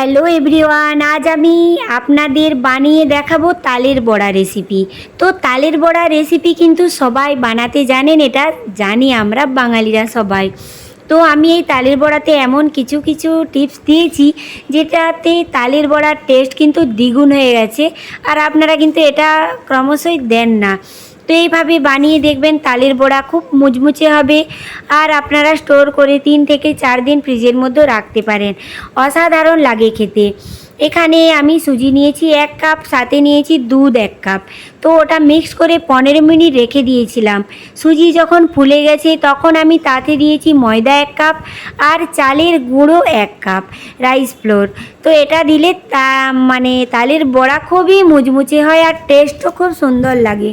Hello everyone, আজ আমি আপনাদের বানিয়ে দেখাবো তালের বড়া রেসিপি তো তালের বড়া রেসিপি কিন্তু সবাই বানাতে জানেন, এটা জানি আমরা বাঙালিরা সবাই। তো আমি এই তালের বড়াতে এমন কিছু কিছু টিপস দিয়েছি, যেটাতে তালের বড়ার টেস্ট কিন্তু দ্বিগুণ হয়ে গেছে, আর আপনারা কিন্তু এটা ক্রমশই দেন না। তো এইভাবে বানিয়ে দেখবেন তালের বড়া খুব মুচমুচে হবে। আর আপনারা স্টোর করে তিন থেকে চার দিন ফ্রিজের মধ্যে রাখতে পারেন। অসাধারণ লাগে খেতে। এখানে আমি সুজি নিয়েছি এক কাপ, সাথে নিয়েছি দুধ এক কাপ। তো ওটা মিক্স করে পনেরো মিনিট রেখে দিয়েছিলাম। সুজি যখন ফুলে গেছে তখন আমি তাতে দিয়েছি ময়দা এক কাপ আর চালের গুঁড়ো এক কাপ রাইস ফ্লোর। তো এটা দিলে তা মানে তালের বড়া খুবই মুচমুচে হয় আর টেস্টও খুব সুন্দর লাগে।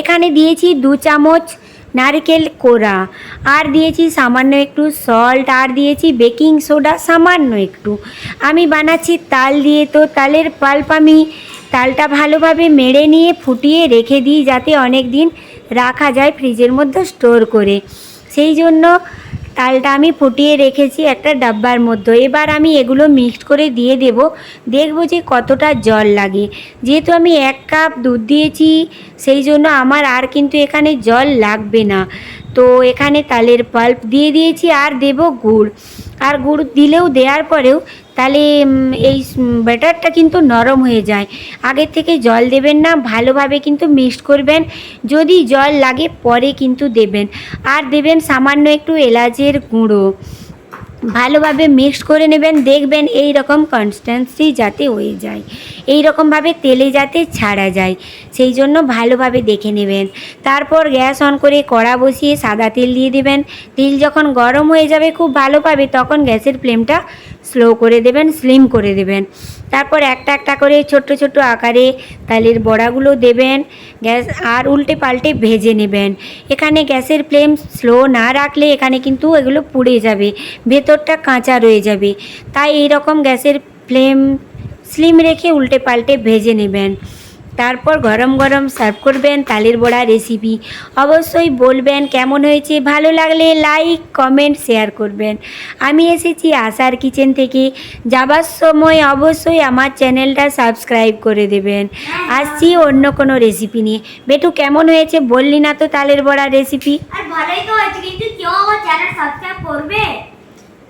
এখানে দিয়েছি দু চামচ নারকেল কোড়া, আর দিয়েছি সামান্য একটু সল্ট আর দিয়েছি বেকিং সোডা সামান্য একটু। আমি বানাচ্ছি তাল দিয়ে, তো তালের পাল্প আমি তালটা ভালোভাবে মেড়ে নিয়ে ফুটিয়ে রেখে দিই যাতে অনেক দিন রাখা যায় ফ্রিজের মধ্যে স্টোর করে। সেই জন্য তালটা আমি ফুটিয়ে রেখেছি একটা ডাব্বার মধ্যে। এবার আমি এগুলো মিক্সড করে দিয়ে দেব। দেখব যে কতটা জল লাগে। যেহেতু আমি এক কাপ দুধ দিয়েছি, সেই জন্য আমার আর কিন্তু এখানে জল লাগবে না। তো এখানে তালের পাল্প দিয়ে দিয়েছি আর দেব গুড়। আর গুড় দিলেও দেওয়ার পরেও তাহলে এই ব্যাটারটা কিন্তু নরম হয়ে যায়। আগে থেকে জল দেবেন না, ভালোভাবে কিন্তু মিক্সড করবেন। যদি জল লাগে, পরে কিন্তু দেবেন। আর দেবেন সামান্য একটু এলাচের গুঁড়ো। ভালোভাবে মিক্স করে নেবেন, দেখবেন এই রকম কনস্ট্যান্সি যাতে হয়ে যায়। এই রকমভাবে তেলে যাতে ছাড়া যায়, সেই জন্য ভালোভাবে দেখে নেবেন। তারপর গ্যাস অন করে কড়া বসিয়ে সাদা তেল দিয়ে দেবেন। তেল যখন গরম হয়ে যাবে খুব ভালোভাবে তখন গ্যাসের ফ্লেমটা স্লো করে দেবেন স্লিম করে দেবেন। তারপর একটা একটা করে ছোট্ট ছোট্ট আকারে তালের বড়াগুলো দেবেন, গ্যাস আর উল্টে পাল্টে ভেজে নেবেন। এখানে গ্যাসের ফ্লেম স্লো না রাখলে এখানে কিন্তু এগুলো পুড়ে যাবে, ভেতরটা কাঁচা রয়ে যাবে। তাই এই রকম গ্যাসের ফ্লেম স্লিম রেখে উল্টে পাল্টে ভেজে নেবেন। তারপর গরম গরম সার্ভ করবেন তালের বড়া রেসিপি অবশ্যই বলবেন কেমন হয়েছে, ভালো লাগলে লাইক কমেন্ট শেয়ার করবেন। আমি এসেছি আশার কিচেন থেকে। যাবার সময় অবশ্যই আমার চ্যানেলটা সাবস্ক্রাইব করে দেবেন। আসছি অন্য কোনো রেসিপি নিয়ে। বেটু, কেমন হয়েছে বললি না তো তালের বড়া রেসিপি আর ভালোই তো হয়েছে, কিন্তু কেউ আমার চ্যানেল সাবস্ক্রাইব করবে?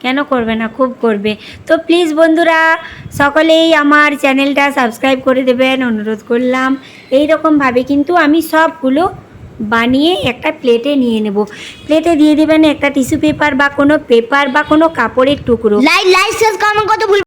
কেন করবে না? খুব করবে। তো প্লিজ বন্ধুরা, সকলেই আমার চ্যানেলটা সাবস্ক্রাইব করে দেবেন, অনুরোধ করলাম। এই রকমভাবে কিন্তু আমি সবগুলো বানিয়ে একটা প্লেটে নিয়ে নেব। প্লেটে দিয়ে দেবেন একটা টিস্যু পেপার বা কোনো পেপার বা কোনো কাপড়ের টুকরো। লাইক লাইক শেয়ার কমেন্ট করতে ভুল